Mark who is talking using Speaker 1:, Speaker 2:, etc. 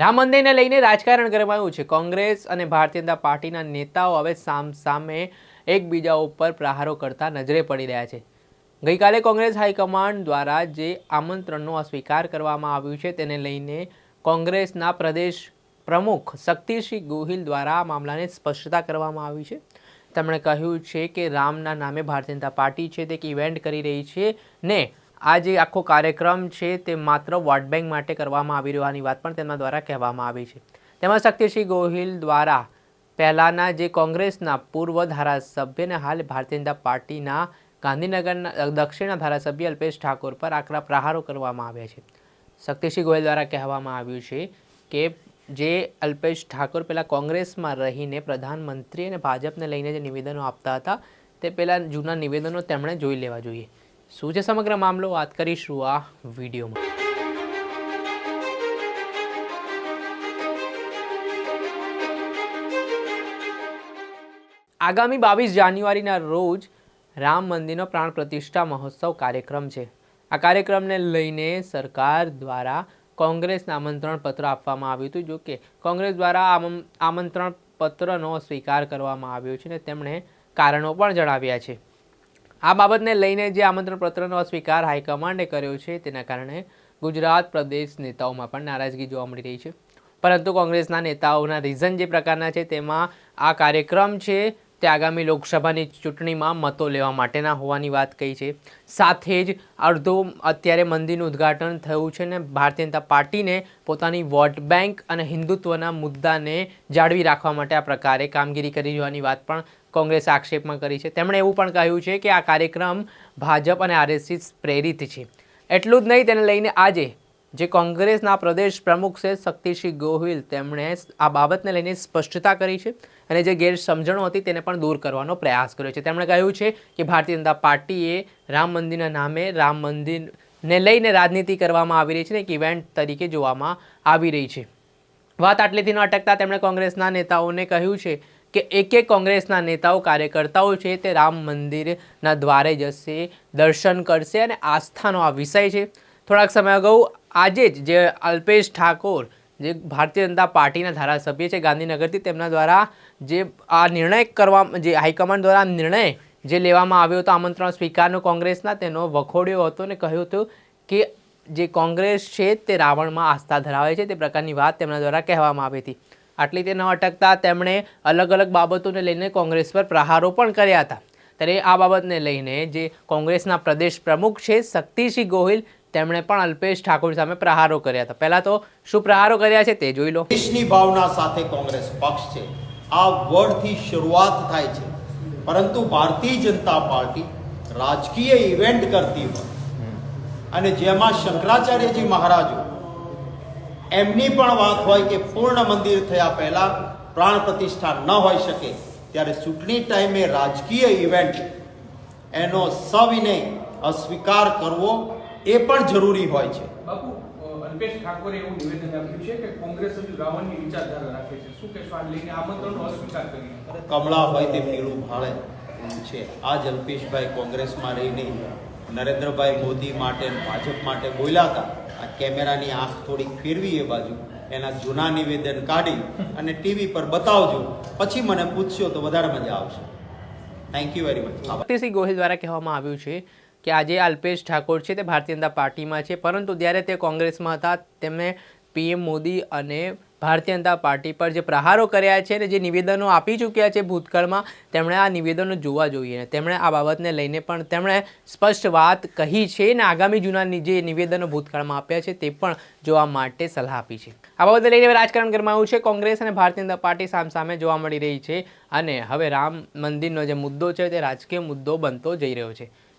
Speaker 1: રામ મંદિરને લઈને રાજકારણ ગરમાયું છે. કોંગ્રેસ અને ભારતીય જનતા પાર્ટીના નેતાઓ હવે સામ સામે એકબીજા ઉપર પ્રહારો કરતા નજરે પડી રહ્યા છે. ગઈકાલે કોંગ્રેસ હાઈકમાન્ડ દ્વારા જે આમંત્રણનો અસ્વીકાર કરવામાં આવ્યું છે તેને લઈને કોંગ્રેસના પ્રદેશ પ્રમુખ શક્તિસિંહ ગોહિલ દ્વારા આ મામલાને સ્પષ્ટતા કરવામાં આવી છે. તેમણે કહ્યું છે કે રામના નામે ભારતીય જનતા પાર્ટી છે, તે એક ઇવેન્ટ કરી રહી છે ને આ જે આખો કાર્યક્રમ છે તે માત્ર વોટ બેંક માટે કરવામાં આવી રહ્યોની વાત પણ તેમના દ્વારા કહેવામાં આવી છે. તેમાં શક્તિસિંહ ગોહિલ દ્વારા પહેલાંના જે કોંગ્રેસના પૂર્વ ધારાસભ્ય હાલ ભારતીય જનતા પાર્ટીના ગાંધીનગરના દક્ષિણના ધારાસભ્ય અલ્પેશ ઠાકોર પર આકરા પ્રહારો કરવામાં આવ્યા છે. શક્તિસિંહ ગોહિલ દ્વારા કહેવામાં આવ્યું છે કે જે અલ્પેશ ઠાકોર પહેલાં કોંગ્રેસમાં રહીને પ્રધાનમંત્રી અને ભાજપને લઈને જે નિવેદનો આપતા હતા, તે પહેલાં જૂના નિવેદનો તેમણે જોઈ લેવા જોઈએ. શું છે સમગ્ર મામલો વાત કરીશું આ વિડીયોમાં આગામી બાવીસ જાન્યુઆરીના રોજ રામ મંદિરનો પ્રાણ પ્રતિષ્ઠા મહોત્સવ કાર્યક્રમ છે આ કાર્યક્રમને લઈને સરકાર દ્વારા કોંગ્રેસને આમંત્રણ પત્ર આપવામાં આવ્યું હતું જો કે કોંગ્રેસ દ્વારા આમં- આમંત્રણ પત્રનો સ્વીકાર કરવામાં આવ્યો છે અને તેમણે કારણો પણ જણાવ્યા છે। આ બાબતને લઈને જે આમંત્રણ પત્રનો અસ્વીકાર હાઈકમાન્ડે કર્યો છે, તેના કારણે ગુજરાત પ્રદેશ નેતાઓમાં પણ નારાજગી જોવા મળી રહી છે. પરંતુ કોંગ્રેસના નેતાઓના રીઝન જે પ્રકારના છે, તેમાં આ કાર્યક્રમ છે, તે આગામી લોકસભાની ચૂંટણીમાં મતો લેવા માટેના હોવાની વાત કહી છે. સાથે જ અડધો, અત્યારે મંદિરનું ઉદ્ઘાટન થયું છે ને ભારતીય જનતા પાર્ટીને પોતાની વોટ બેંક અને હિન્દુત્વના મુદ્દાને જાળવી રાખવા માટે આ પ્રકારે કામગીરી કરી રહેવાની વાત પણ કોંગ્રેસે આક્ષેપમાં કરી છે. તેમણે એવું પણ કહ્યું છે કે આ કાર્યક્રમ ભાજપ અને આરએસએસ પ્રેરિત છે. એટલું જ નહીં, તેને લઈને આજે જે કોંગ્રેસના પ્રદેશ પ્રમુખ છે શક્તિસિંહ ગોહિલ, તેમણે આ બાબતને લઈને સ્પષ્ટતા કરી છે અને જે ગેરસમજણો હતી તેને પણ દૂર કરવાનો પ્રયાસ કર્યો છે. તેમણે કહ્યું છે કે ભારતીય જનતા પાર્ટીએ રામ મંદિરના નામે રામ મંદિરને લઈને રાજનીતિ કરવામાં આવી રહી છે ને એક ઇવેન્ટ તરીકે જોવામાં આવી રહી છે. વાત આટલેથી ન અટકતા તેમણે કોંગ્રેસના નેતાઓને કહ્યું છે કે એક એક કોંગ્રેસના નેતાઓ, કાર્યકર્તાઓ છે તે રામ મંદિરના દ્વારે જશે, દર્શન કરશે અને આસ્થાનો આ વિષય છે. થોડાક સમય અગાઉ આજે જ જે અલ્પેશ ઠાકોર, જે ભારતીય જનતા પાર્ટીના ધારાસભ્ય છે ગાંધીનગરથી, તેમના દ્વારા જે આ નિર્ણય કરવા, જે હાઈકમાન્ડ દ્વારા નિર્ણય જે લેવામાં આવ્યો હતો આમંત્રણ સ્વીકારનો કોંગ્રેસના, તેનો વખોડ્યો હતો અને કહ્યું હતું કે જે કોંગ્રેસ છે તે રાવણમાં આસ્થા ધરાવે છે તે પ્રકારની વાત તેમના દ્વારા કહેવામાં આવી હતી. આટલી તે ન અટકતા તેમણે અલગ અલગ બાબતોને લઈને કોંગ્રેસ પર પ્રહારો પણ કર્યા હતા. ત્યારે આ બાબતને લઈને જે કોંગ્રેસના પ્રદેશ પ્રમુખ છે શક્તિસિંહ ગોહિલ તેમણે પણ અલ્પેશ ઠાકોર સામે પ્રહારો કર્યા હતા. પહેલાં તો શું પ્રહારો કર્યા છે તે જોઈ લો.
Speaker 2: દેશની ભાવના સાથે કોંગ્રેસ પક્ષ છે. આ વર્ડથી શરૂઆત થાય છે. પરંતુ ભારતીય જનતા પાર્ટી રાજકીય ઇવેન્ટ કરતી હોય અને જેમાં શંકરાચાર્યજી મહારાજો એમની પણ વાત હોય કે પૂર્ણ મંદિર થયા પહેલા પ્રાણ પ્રતિષ્ઠા ન હોઈ શકે ત્યારે ચૂંટણી ટાઈમે રાજકીય ઇવેન્ટ એનો સવિનય અસ્વીકાર કરવો એ પણ જરૂરી હોય છે.
Speaker 3: અલ્પેશ ઠાકોરે એવું નિવેદન આપ્યું છે કે કોંગ્રેસ હજુ રાવણની વિચારધારા રાખે છે. શું કહેશો? આ લઈને આમંત્રણનો અસ્વીકાર કરી
Speaker 2: કમળા હોય તે પીળું ભાળે છે. આ જલ્પેશભાઈ અલ્પેશભાઈ કોંગ્રેસમાં રહીને નરેન્દ્રભાઈ મોદી માટે ભાજપ માટે બોલ્યા હતા. આ કેમેરાની આંખ થોડીક ફેરવી એ બાજુ. એના જૂના નિવેદન કાઢી અને ટીવી પર બતાવજો. પછી મને પૂછશો તો વધારે મજા આવશે. Thank you very much
Speaker 1: Bhaktisinh Gohil દ્વારા કહેવામાં આવ્યું છે કે આજે અલ્પેશ ઠાકોર છે તે ભારતીય જનતા પાર્ટીમાં છે, પરંતુ જ્યારે તે કોંગ્રેસમાં હતા તેમણે પીએમ મોદી અને ભારતીય જનતા પાર્ટી પર જે પ્રહારો કર્યા છે અને જે નિવેદનો આપી ચૂક્યા છે ભૂતકાળમાં, તેમણે આ નિવેદનો જોવા જોઈએ તેમણે આ બાબતને લઈને પણ તેમણે સ્પષ્ટ વાત કહી છે અને આગામી જૂના જે નિવેદનો ભૂતકાળમાં આપ્યા છે તે પણ જોવા માટે સલાહ આપી છે. આ બાબતને લઈને રાજકારણ ગરમાયું છે. કોંગ્રેસ અને ભારતીય જનતા પાર્ટી સામસામે જોવા મળી રહી છે અને હવે રામ મંદિરનો જે મુદ્દો છે તે રાજકીય મુદ્દો બનતો જઈ રહ્યો છે.